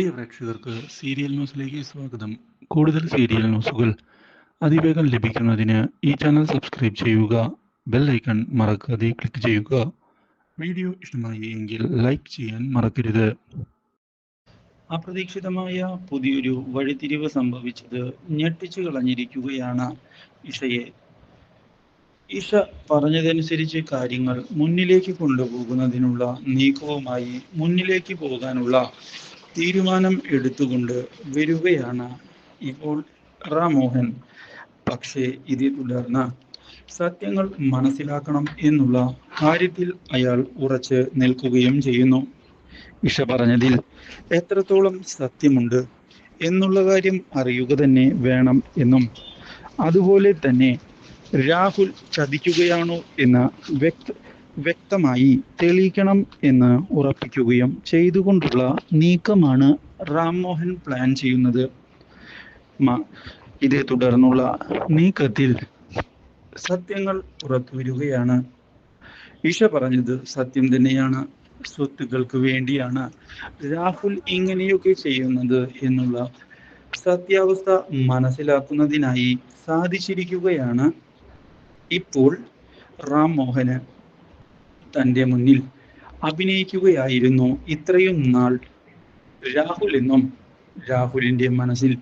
പ്രിയ പ്രേക്ഷകർക്ക് സീരിയൽ ന്യൂസിലേക്ക് സ്വാഗതം. കൂടുതൽ സീരിയൽ ന്യൂസുകൾ അതിവേഗം ലഭിക്കുന്നതിന് ഈ ചാനൽ സബ്സ്ക്രൈബ് ചെയ്യുക ബെൽ ഐക്കൺ മറക്കാതെ ക്ലിക്ക് ചെയ്യുക. വീഡിയോ ഇഷ്ടമായി എങ്കിൽ ലൈക്ക് ചെയ്യാൻ മറക്കരുത്. അപ്രതീക്ഷിതമായ പുതിയൊരു വഴിതിരിവ് സംഭവിച്ചത് ഞെട്ടിച്ചു കളഞ്ഞിരിക്കുകയാണ് ഇഷയെ. ഇഷ പറഞ്ഞതനുസരിച്ച് കാര്യങ്ങൾ മുന്നിലേക്ക് കൊണ്ടുപോകുന്നതിനുള്ള നീക്കവുമായി മുന്നിലേക്ക് പോകാനുള്ള തീരുമാനം എടുത്തുകൊണ്ട് വരികയാണ് ഇപ്പോൾ റാമോഹൻ. പക്ഷേ ഇതേ തുടർന്ന് സത്യങ്ങൾ മനസ്സിലാക്കണം എന്നുള്ള കാര്യത്തിൽ അയാൾ ഉറച്ച് നിൽക്കുകയും ചെയ്യുന്നു. ഇഷ പറഞ്ഞതിൽ എത്രത്തോളം സത്യമുണ്ട് എന്നുള്ള കാര്യം അറിയുക തന്നെ വേണം എന്നും. അതുപോലെ തന്നെ രാഹുൽ ചതിക്കുകയാണോ എന്ന വ്യക്ത വ്യക്തമായി തെളിയിക്കണം എന്ന് ഉറപ്പിക്കുകയും ചെയ്തുകൊണ്ടുള്ള നീക്കമാണ് റാംമോഹൻ പ്ലാൻ ചെയ്യുന്നത്. ഇതേ തുടർന്നുള്ള നീക്കത്തിൽ സത്യങ്ങൾ പുറത്തുവരികയാണ് ഈശ പറഞ്ഞത് സത്യം തന്നെയാണ് സ്വത്തുക്കൾക്ക് വേണ്ടിയാണ്. രാഹുൽ ഇങ്ങനെയൊക്കെ ചെയ്യുന്നത് എന്നുള്ള സത്യാവസ്ഥ മനസ്സിലാക്കുന്നതിനായി സാധിച്ചിരിക്കുകയാണ്. ഇപ്പോൾ റാം മോഹന് തന്റെ മുന്നിൽ അഭിനയിക്കുകയായിരുന്നു. ഇത്രയും നാൾ രാഹുൽ എന്നും രാഹുലിന്റെ മനസ്സിൽ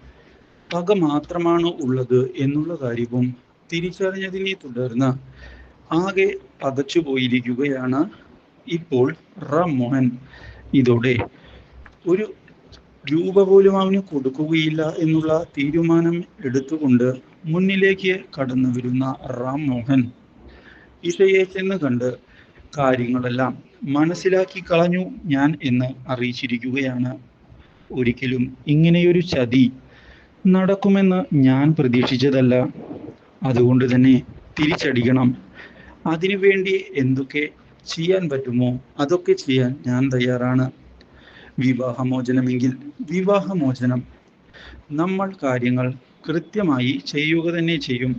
പക മാത്രമാണ് ഉള്ളത് എന്നുള്ള കാര്യവും തിരിച്ചറിഞ്ഞതിനെ തുടർന്ന് ആകെ പകച്ചു പോയിരിക്കുകയാണ് ഇപ്പോൾ റാം ഇതോടെ ഒരു രൂപ പോലും അവന് കൊടുക്കുകയില്ല എന്നുള്ള തീരുമാനം എടുത്തുകൊണ്ട് മുന്നിലേക്ക് കടന്നു വരുന്ന റാം മോഹൻ ഇഷയെ ചെന്ന് കണ്ട് കാര്യങ്ങളെല്ലാം മനസ്സിലാക്കി കളഞ്ഞു ഞാൻ എന്ന് അറിയിച്ചിരിക്കുകയാണ്. ഒരിക്കലും ഇങ്ങനെയൊരു ചതി നടക്കുമെന്ന് ഞാൻ പ്രതീക്ഷിച്ചതല്ല. അതുകൊണ്ട് തന്നെ തിരിച്ചടിക്കണം. അതിനുവേണ്ടി എന്തൊക്കെ ചെയ്യാൻ പറ്റുമോ അതൊക്കെ ചെയ്യാൻ ഞാൻ തയ്യാറാണ്. വിവാഹമോചനമെങ്കിൽ വിവാഹമോചനം. നമ്മൾ കാര്യങ്ങൾ കൃത്യമായി ചെയ്യുക തന്നെ ചെയ്യും.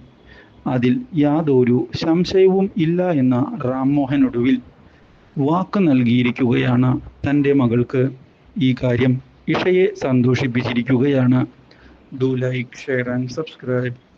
അതിൽ യാതൊരു സംശയവും ഇല്ല എന്ന റാംമോഹൻ ഒടുവിൽ വാക്ക് നൽകിയിരിക്കുകയാണ് തന്റെ മകൾക്ക്. ഈ കാര്യം ഇഷയെ സന്തോഷിപ്പിച്ചിരിക്കുകയാണ്. Do like share and subscribe